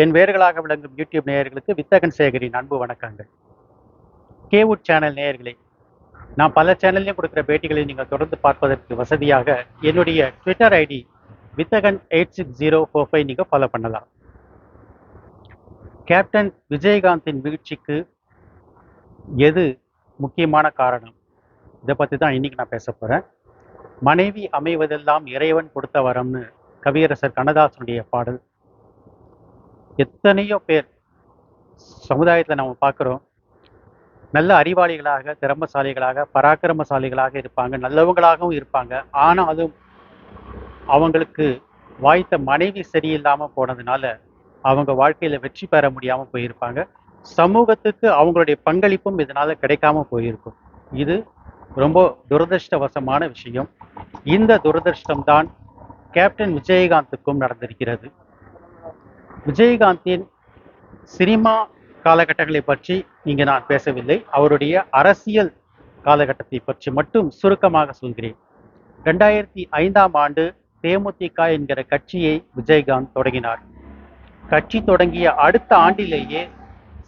என் வேர்களாக விளங்கும் யூடியூப் நேயர்களுக்கு வித்தகன் சேகரின் அன்பு வணக்கங்கள். கேவுட் சேனல் நேயர்களே நான் பல சேனல்லையும் கொடுக்குற பேட்டிகளை நீங்கள் தொடர்ந்து பார்ப்பதற்கு வசதியாக என்னுடைய Twitter ID Vithagan eight six zero four five நீங்கள் ஃபாலோ பண்ணலாம். கேப்டன் விஜயகாந்தின் வீழ்ச்சிக்கு எது முக்கியமான காரணம்? இதை பற்றி தான் இன்னைக்கு நான் பேச போகிறேன் மனைவி அமைவதெல்லாம் இறைவன் கொடுத்த வரம்னு கவியரசர் கண்ணதாசனுடைய பாடல். எத்தனையோ பேர் சமுதாயத்தில் நம்ம பார்க்குறோம். நல்ல அறிவாளிகளாக திறமசாலிகளாக பராக்கிரமசாலிகளாக இருப்பாங்க. நல்லவங்களாகவும் இருப்பாங்க. ஆனாலும் அவங்களுக்கு வாய்த்த மனைவி சரியில்லாமல் போனதுனால அவங்க வாழ்க்கையில் வெற்றி பெற முடியாமல் போயிருப்பாங்க. சமூகத்துக்கு அவங்களுடைய பங்களிப்பும் இதனால் கிடைக்காம போயிருக்கும். இது ரொம்ப துரதிருஷ்டவசமான விஷயம். இந்த துரதிருஷ்டம்தான் கேப்டன் விஜயகாந்துக்கும் நடந்திருக்கிறது. விஜயகாந்தின் சினிமா காலகட்டங்களை பற்றி இங்கு நான் பேசவில்லை. அவருடைய அரசியல் காலகட்டத்தை பற்றி மட்டும் சுருக்கமாக சொல்கிறேன். ரெண்டாயிரத்தி ஐந்தாம் ஆண்டு தேமுதிக என்கிற கட்சியை விஜயகாந்த் தொடங்கினார். கட்சி தொடங்கிய அடுத்த ஆண்டிலேயே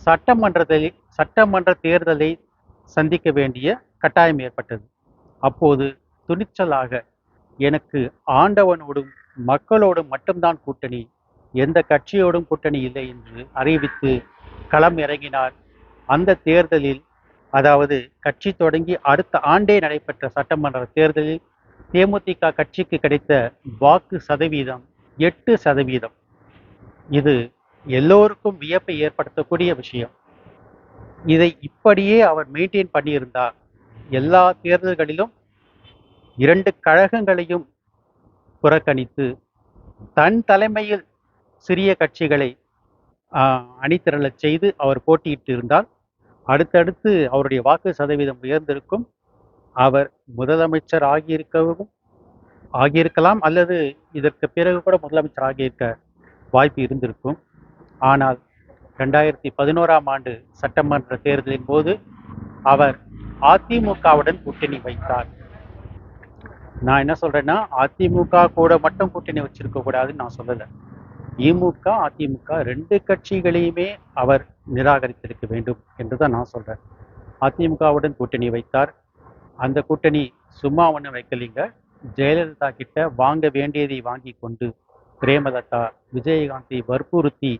சட்டமன்றத்தில் சட்டமன்ற தேர்தலை சந்திக்க வேண்டிய கட்டாயம் ஏற்பட்டது. அப்போது துணிச்சலாக எனக்கு ஆண்டவனோடும் மக்களோடும் மட்டும்தான் கூட்டணி எந்த கட்சியோடும் கூட்டணி இல்லை என்று அறிவித்து களம் இறங்கினார். அந்த தேர்தலில் அதாவது கட்சி தொடங்கி அடுத்த ஆண்டே நடைபெற்ற சட்டமன்ற தேர்தலில் தேமுதிக கட்சிக்கு கிடைத்த வாக்கு சதவீதம் எட்டு சதவீதம். இது எல்லோருக்கும் வியப்பை ஏற்படுத்தக்கூடிய விஷயம். இதை இப்படியே அவர் மெயின்டைன் பண்ணியிருந்தார். எல்லா தேர்தல்களிலும் இரண்டு கழகங்களையும் புறக்கணித்து தன் தலைமையில் சிறிய கட்சிகளை அணிதிரளச் செய்து அவர் போட்டியிட்டு இருந்தால் அடுத்தடுத்து அவருடைய வாக்கு சதவீதம் உயர்ந்திருக்கும். அவர் முதலமைச்சர் ஆகியிருக்கவும் ஆகியிருக்கலாம் அல்லது இதற்கு பிறகு கூட முதலமைச்சர் ஆகியிருக்க வாய்ப்பு இருந்திருக்கும். ஆனால் ரெண்டாயிரத்தி பதினோராம் ஆண்டு சட்டமன்ற தேர்தலின் போது அவர் அதிமுகவுடன் கூட்டணி வைத்தார். நான் என்ன சொல்றேன்னா அதிமுக கூட மட்டும் கூட்டணி வச்சிருக்க கூடாதுன்னு நான் சொல்லலை. திமுக அதிமுக ரெண்டு கட்சிகளையுமே அவர் நிராகரித்திருக்க வேண்டும் என்று தான் நான் சொல்றேன். அதிமுகவுடன் கூட்டணி வைத்தார். அந்த கூட்டணி சும்மா ஒன்று வைக்கலிங்க. ஜெயலலிதா கிட்ட வாங்க வேண்டியதை வாங்கி கொண்டு பிரேமலதா விஜயகாந்தை வற்புறுத்தி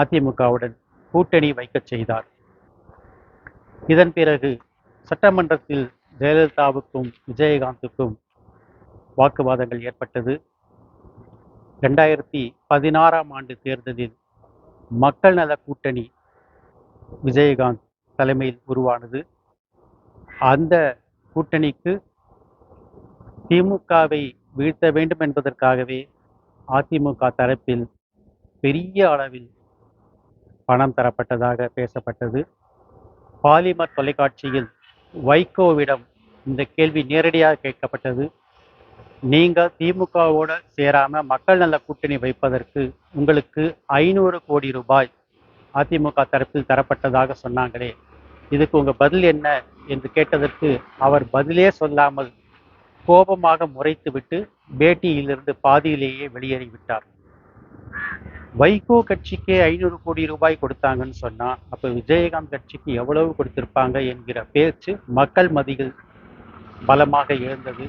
அதிமுகவுடன் கூட்டணி வைக்கச் செய்தார். இதன் பிறகு சட்டமன்றத்தில் ஜெயலலிதாவுக்கும் விஜயகாந்துக்கும் வாக்குவாதங்கள் ஏற்பட்டது. ரெண்டாயிரத்தி பதினாறாம் ஆண்டு தேர்தலில் மக்கள் நல கூட்டணி விஜயகாந்த் தலைமையில் உருவானது. அந்த கூட்டணிக்கு திமுகவை வீழ்த்த வேண்டும் என்பதற்காகவே அதிமுக தரப்பில் பெரிய அளவில் பணம் தரப்பட்டதாக பேசப்பட்டது. பாலிமர் தொலைக்காட்சியில் வைகோவிடம் இந்த கேள்வி நேரடியாக கேட்கப்பட்டது. நீங்கள் திமுகவோட சேராம மக்கள் நல கூட்டணி வைப்பதற்கு உங்களுக்கு ஐநூறு கோடி ரூபாய் அதிமுக தரப்பில் தரப்பட்டதாக சொன்னாங்களே. இதுக்கு உங்கள் பதில் என்ன என்று கேட்டதற்கு அவர் பதிலே சொல்லாமல் கோபமாக முறைத்துவிட்டு பேட்டியிலிருந்து பாதியிலேயே வெளியேறிவிட்டார். வைகோ கட்சிக்கே ஐநூறு கோடி ரூபாய் கொடுத்தாங்கன்னு சொன்னால் அப்போ விஜயகாந்த் கட்சிக்கு எவ்வளவு கொடுத்திருப்பாங்க என்கிற பேச்சு மக்கள் மதியில் பலமாக எழுந்தது.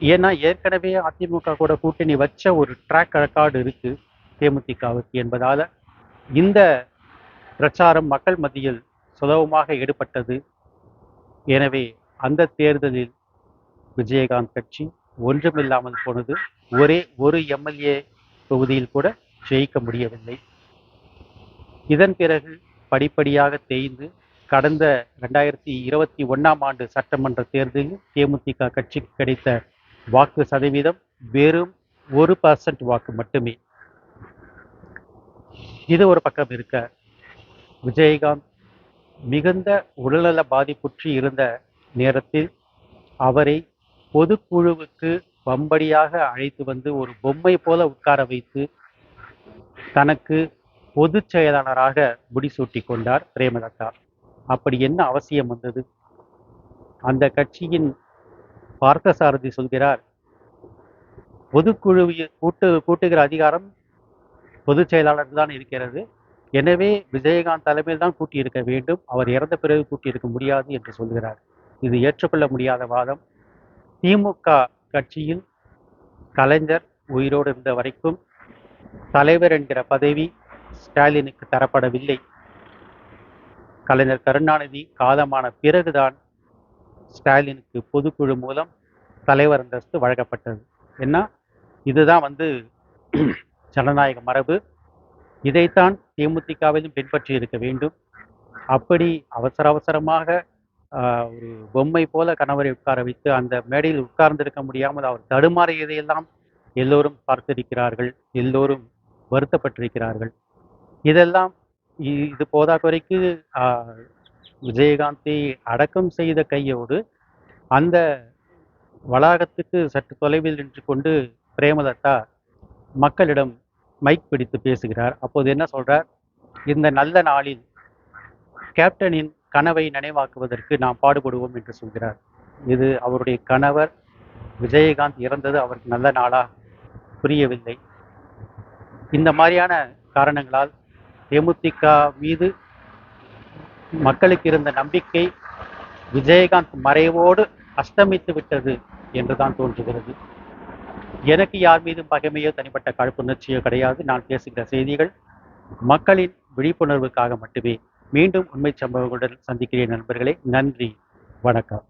ஏன்னா ஏற்கனவே அதிமுக கூட கூட்டணி வச்ச ஒரு ட்ராக் ரெக்கார்டு இருக்கு தேமுதிகவுக்கு என்பதால இந்த பிரச்சாரம் மக்கள் மத்தியில் சுலபமாக ஈடுபட்டது. எனவே அந்த தேர்தலில் விஜயகாந்த் கட்சி ஒன்றுமில்லாமல் போனது. ஒரே ஒரு எம்எல்ஏ தொகுதியில் கூட ஜெயிக்க முடியவில்லை. இதன் பிறகு படிப்படியாக தேய்ந்து கடந்த ரெண்டாயிரத்தி இருபத்தி ஒன்றாம் ஆண்டு சட்டமன்ற தேர்தலில் தேமுதிக கட்சிக்கு கிடைத்த வாக்கு சதவீதம் வெறும் ஒரு பர்சன்ட் வாக்கு மட்டுமே. இது ஒரு பக்கம் இருக்க விஜயகாந்த் மிகுந்த உடல்நல பாதிப்புற்றி இருந்த நேரத்தில் அவரை பொதுக்குழுவுக்கு வம்படியாக அழைத்து வந்து ஒரு பொம்மை போல உட்கார வைத்து தனக்கு பொதுச் செயலாளராக முடிசூட்டி கொண்டார் பிரேமலதா. அப்படி என்ன அவசியம் வந்தது? அந்த கட்சியின் பார்த்தசாரதி சொல்கிறார். பொதுக்குழு கூட்டு கூட்டுகிற அதிகாரம் பொதுச் செயலாளர் தான் இருக்கிறது. எனவே விஜயகாந்த் தலைமையில் தான் கூட்டியிருக்க வேண்டும். அவர் இறந்த பிறகு கூட்டியிருக்க முடியாது என்று சொல்கிறார். இது ஏற்றுக்கொள்ள முடியாத வாதம். திமுக கட்சியில் கலைஞர் உயிரோடு இருந்த வரைக்கும் தலைவர் என்கிற பதவி ஸ்டாலினுக்கு தரப்படவில்லை. கலைஞர் கருணாநிதி காலமான பிறகுதான் ஸ்டாலினுக்கு பொதுக்குழு மூலம் தலைவர் அந்தஸ்து வழங்கப்பட்டது. என்ன இதுதான் வந்து ஜனநாயக மரபு. இதைத்தான் தேமுதிகவிலும் பின்பற்றி இருக்க வேண்டும். அப்படி அவசர அவசரமாக ஆஹ், ஒரு பொம்மை போல கணவரை உட்கார வைத்து அந்த மேடையில் உட்கார்ந்திருக்க முடியாமல் அவர் தடுமாறியதையெல்லாம் எல்லோரும் பார்த்திருக்கிறார்கள் எல்லோரும் வருத்தப்பட்டிருக்கிறார்கள். இதெல்லாம் இ- இது போதாக்குறைக்கு ஆஹ், விஜயகாந்தை அடக்கம் செய்த கையோடு அந்த வளாகத்துக்கு சற்று தொலைவில் நின்று கொண்டு பிரேமலதா மக்களிடம் மைக் பிடித்து பேசுகிறார். அப்போது என்ன சொல்றார்? இந்த நல்ல நாளில் கேப்டனின் கனவை நினைவாக்குவதற்கு நாம் பாடுபடுவோம் என்று சொல்கிறார். இது அவருடைய கணவர் விஜயகாந்த் இறந்தது அவருக்கு நல்ல நாளா புரியவில்லை. இந்த மாதிரியான காரணங்களால் தேமுதிக மீது மக்களுக்கு இருந்த நம்பிக்கை விஜயகாந்த் மறைவோடு அஸ்தமித்து விட்டது என்றுதான் தோன்றுகிறது. எனக்கு யார் மீதும் பகைமையோ தனிப்பட்ட காழ்ப்புணர்ச்சியோ கிடையாது. நான் பேசுகிற செய்திகள் மக்களின் விழிப்புணர்வுக்காக மட்டுமே. மீண்டும் உண்மை சம்பவங்களுடன் சந்திக்கிறேன் நண்பர்களே. நன்றி. வணக்கம்.